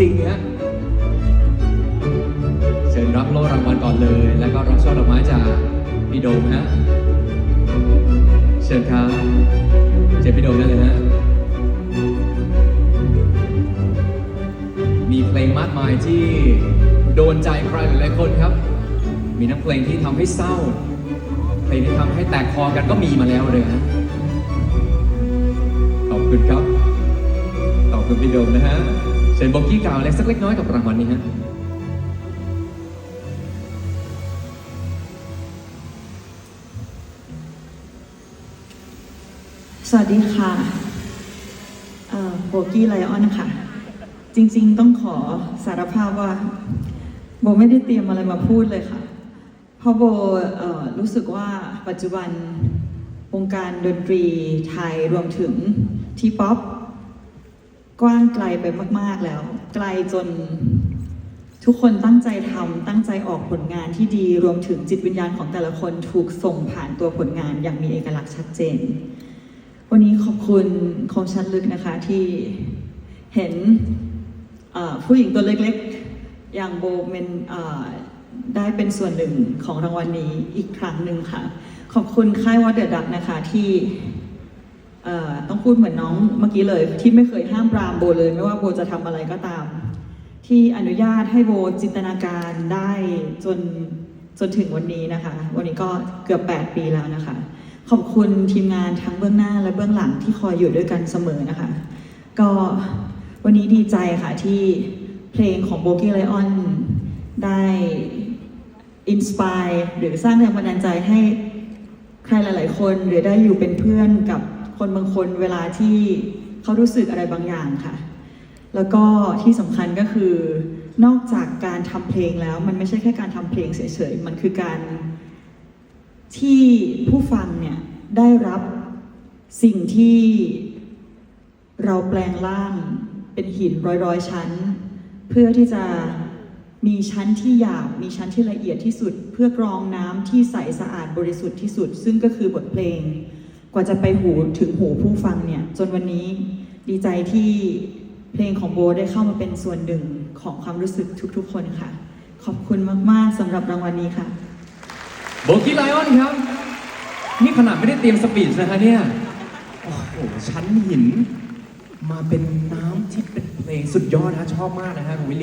จริงฮะเชิญรับโล่รางวัลก่อนเลย แล้วก็รับช่อดอกไม้จากพี่โดมฮะเชิญครับเชิญพี่โดมได้เลยฮะมีเพลงมากมายที่โดนใจใครหลายคนครับ มีทั้งเพลงที่ทำให้เศร้า เพลงที่ทำให้แตกคอกันก็มีมาแล้วเลยฮะขอบคุณครับ ขอบคุณพี่โดมนะฮะ เชิญบอกกี้กล่าวอะไรสักเล็กน้อยกับรางวัลนี้ฮะสวัสดีค่ะโบกี้ไลออนค่ะ จริง ๆ ต้องขอสารภาพว่า โบไม่ได้เตรียมอะไรมาพูดเลยค่ะ เพราะโบรู้สึกว่าปัจจุบันวงการดนตรีไทยรวมถึงทีป๊อป กว้างไกลไปมาก ๆแล้ว ไกลจนทุกคนตั้งใจทำตั้งใจออกผลงานที่ดีรวมถึงจิตวิญญาณของแต่ละคนถูกส่งผ่านตัวผลงานอย่างมีเอกลักษณ์ชัดเจน วันนี้ขอบคุณคมชันลึกนะคะที่เห็นผู้หญิงตัวเล็กๆ อย่างโบเมนได้เป็นส่วนหนึ่งของรางวัลนี้อีกครั้งหนึ่งค่ะ ขอบคุณค่ายวอเดอร์ดักนะคะที่ ต้องพูดเหมือนน้องเมื่อกี้เลย ที่ไม่เคยห้ามปรามโบเลย ไม่ว่าโบจะทำอะไรก็ตาม ที่อนุญาตให้โบจินตนาการได้จนจนถึงวันนี้นะคะ วันนี้ก็เกือบ 8 ปีแล้วนะคะ ขอบคุณทีมงานทั้งเบื้องหน้าและเบื้องหลังที่คอยอยู่ด้วยกันเสมอนะคะ ก็วันนี้ดีใจค่ะที่เพลงของโบกี้ไลออนได้อินสปายหรือสร้างแรงบันดาลใจให้ใครหลาย ๆ คนหรือได้อยู่เป็นเพื่อนกับ คนบางคนเวลาที่เขารู้สึกอะไรบางอย่างค่ะ แล้วก็ที่สำคัญก็คือนอกจากการทำเพลงแล้ว มันไม่ใช่แค่การทำเพลงเฉยๆ มันคือการที่ผู้ฟังเนี่ยได้รับสิ่งที่เราแปลงร่างเป็นหินร้อยๆ ชั้น เพื่อที่จะมีชั้นที่หยาบ มีชั้นที่ละเอียดที่สุด เพื่อกรองน้ำที่ใสสะอาดบริสุทธิ์ที่สุด ซึ่งก็คือบทเพลง กว่าจะไปหูถึงหูผู้ฟังเนี่ย จนวันนี้ดีใจที่เพลงของโบได้เข้ามาเป็นส่วนหนึ่งของความรู้สึกทุกๆ คนค่ะ ขอบคุณมากๆสำหรับรางวัลนี้ค่ะ โบกี้ไลออนครับ นี่ขนาดไม่ได้เตรียมสปีดนะฮะเนี่ย โอ้โห ชั้นหิน มาเป็นน้ำที่เป็นเพลงสุดยอดนะชอบมากนะฮะคุณวิลลี